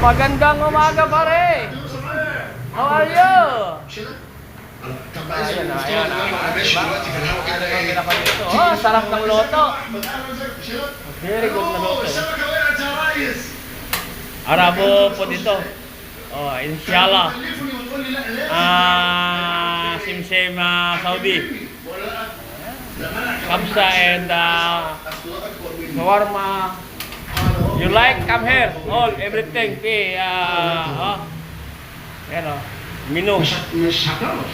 Magandang umaga pare! How are you? Arabo po dito. Oh, inshallah. Ah, simsim uh, Saudi. Kabsa and uh, You like? Come here. All, everything. Okay, uh, oh. Yan oh. Menu. مش مش هتعرف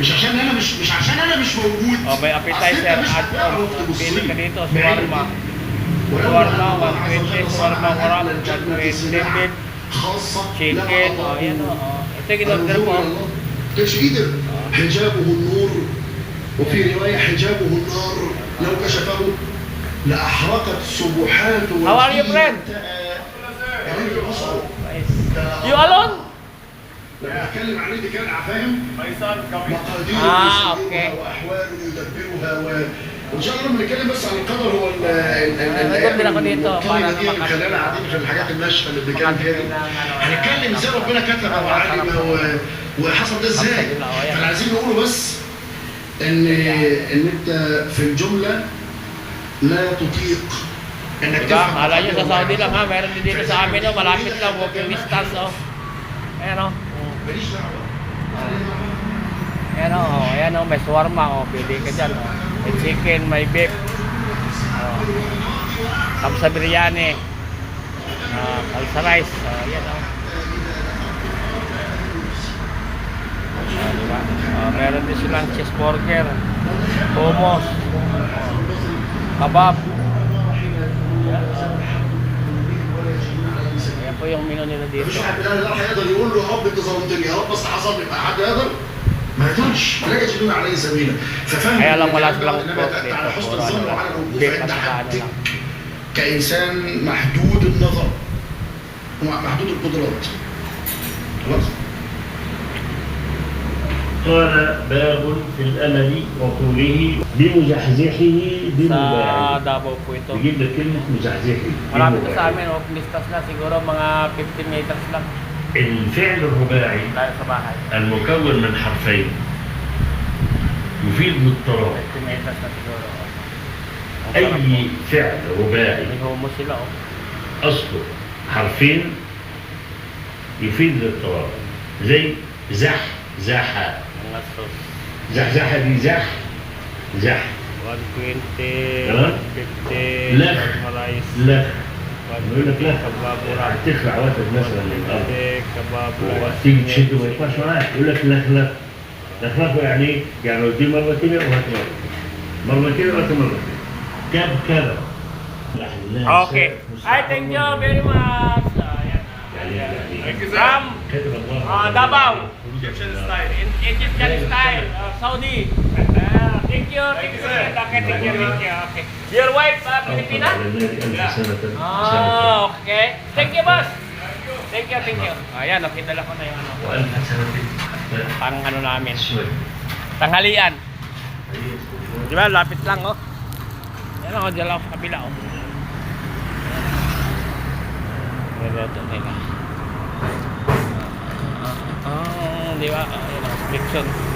مش عشان انا مش مش عشان انا مش موجود Oh, may أصل appetizer. أنت مش Add هتعرف on. تبص Pili ka لي dito. بعينك. Shawarma. ولولا Shawarma, أن الله عز 120. وجل صنع Shawarma لنا wrap. الجنة 120. صناعة Chicken. خاصة Chicken. لنا Oh, yan الله. oh. oh. Ito yung in-order mo. ايش قدر حجابه النور وفي رواية حجابه النار لو كشفه لأحرقت سبحات How are you, friend? You alone? لما أتكلم عن كان فاهم مقادير آه، أوكي. وأحوال يدبرها و... وإن شاء الله لما نتكلم بس عن القدر هو ال- ال- ال- آه، أنا خلينا قاعدين في الحاجات الناشفة اللي بنتكلم فيها دي. هنتكلم إزاي ربنا كتب وعلم وحصل ده إزاي؟ فاحنا عايزين نقوله بس ان إن أنت في الجملة لا تطيق انك Diba? تفهم Kala nyo sa مقادير Saudi الله. lang ha. Meron din dito sa amin oh. Malapit lang. Walking distance oh. Ayan oh. ماليش دعوه Ayan oh. Ayan oh. May shawarma oh. Pili ka dyan oh. May chicken, may beef. Oh. Kapsa biryani. Ah, kalsa rice. Oh, ayan oh. Ah, diba? Ah, meron din silang cheeseburger. Hummus. Kabab. Ayan po yung menu nila dito. مش حد لا يقول له آه بتظبط يا رب بس حصل لك حد يقدر ما يقدرش لا يجدون عليه سبيلا ففهم كان على حسن الظن وعلى الوقوف كانسان محدود النظر ومحدود القدرات خلاص قال باب في الأمل وطوله بمزحزحه Sa بمباعد Davao po ito. يجيب كلمة مزحزحه Malapit na sa بمباعد. amin, open distance na. Siguro mga 15 meters lang الفعل الرباعي tayo sa bahay. المكون من حرفين يفيد الاضطراب 15 meters na siguro. Ang sarap po. أي فعل رباعي May hummus sila oh. أصله حرفين يفيد الاضطراب زي زح زحة Mga sauce. زحزحة دي زح زح 120, تمام. 150, لخ. shawarma rice. لخ 120, يقول لك لخ. kebab wrap. تخلع وقتك مثلا للأرض 150, kebab rice. وتيجي تشد ما يطلعش معاك يقول لك لخ لخ لخلخه يعني ايه؟ يعني لو دي مره كده وهات مره مره كده وهات مره كده كب كذا Okay. I thank you very much. Ayan. Uh, Davao, Egyptian style, in Egyptian style, uh, Saudi. Uh, thank you, thank you, sir. Thank you, thank you. Okay. Your wife, uh, Filipina? Yeah. Oh, okay. Thank you, boss. Thank you, thank you. Ayan, okay, dala ko na yung ano. Parang ano namin. Tanghalian. Di ba, lapit lang, oh. Yan ako, dala ako sa kabila, oh. Ayan, ito nila. Ah, ah, di ba? Ayan, oh, friction.